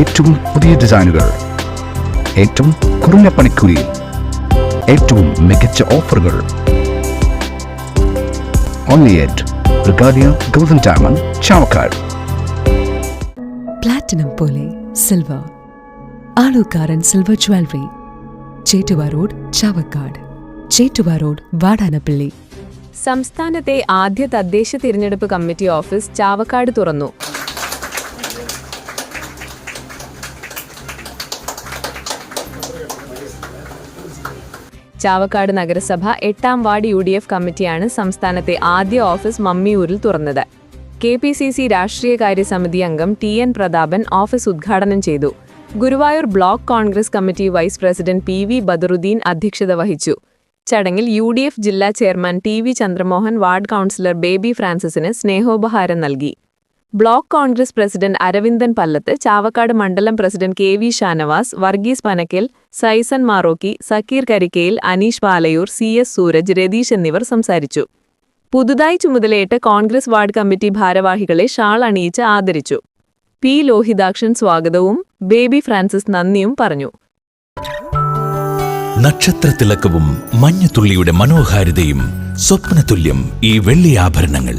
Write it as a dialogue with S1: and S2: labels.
S1: ഏറ്റവും പുതിയ ഡിസൈനുകൾ. ഏറ്റവും കുറഞ്ഞ പണിക്കൂലിയിൽ ഏറ്റവും മികച്ച ഓഫറുകൾ. Only at Regalia golden diamond Chavakkad
S2: platinum പോലെ silver Alukkaran silver jewellery Chettuva road Chavakkad Chettuva road Vadanappally
S3: സംസ്ഥാനത്തെ ആദ്യ തദ്ദേശ തിരഞ്ഞെടുപ്പ് കമ്മിറ്റി ഓഫീസ് ചാവക്കാട് തുറന്നു. ചാവക്കാട് നഗരസഭ എട്ടാം വാർഡ് യു ഡി എഫ് കമ്മിറ്റിയാണ് സംസ്ഥാനത്തെ ആദ്യ ഓഫീസ് മമ്മിയൂരിൽ തുറന്നത്. കെ പി സി സി രാഷ്ട്രീയകാര്യ സമിതി അംഗം ടി എൻ പ്രതാപൻ ഓഫീസ് ഉദ്ഘാടനം ചെയ്തു. Guruvayur block Congress committee vice president P V Badaruddin അധ്യക്ഷത വഹിച്ചു. ചടങ്ങിൽ യു ഡി എഫ് ജില്ലാ chairman T V Chandramohan ward councillor Baby ഫ്രാൻസിസിന് സ്നേഹോപഹാരം നൽകി. ബ്ലോക്ക് കോൺഗ്രസ് പ്രസിഡന്റ് അരവിന്ദൻ പല്ലത്ത് ചാവക്കാട് മണ്ഡലം president K V Shanavas Varghese Panakkal Saison Marokki Zakir Karikkayil Aneesh Palayur C S Sooraj Ratheesh എന്നിവർ സംസാരിച്ചു. പുതുതായി ചുമതലയേറ്റ കോൺഗ്രസ് വാർഡ് കമ്മിറ്റി ഭാരവാഹികളെ ഷാൾ അണിയിച്ച് ആദരിച്ചു. പി ലോഹിതാക്ഷൻ സ്വാഗതവും ബേബി ഫ്രാൻസിസ് നന്ദിയും പറഞ്ഞു.
S4: നക്ഷത്രത്തിളക്കവും മഞ്ഞുതുള്ളിയുടെ മനോഹാരിതയും സ്വപ്നതുല്യം ഈ വെള്ളി ആഭരണങ്ങൾ.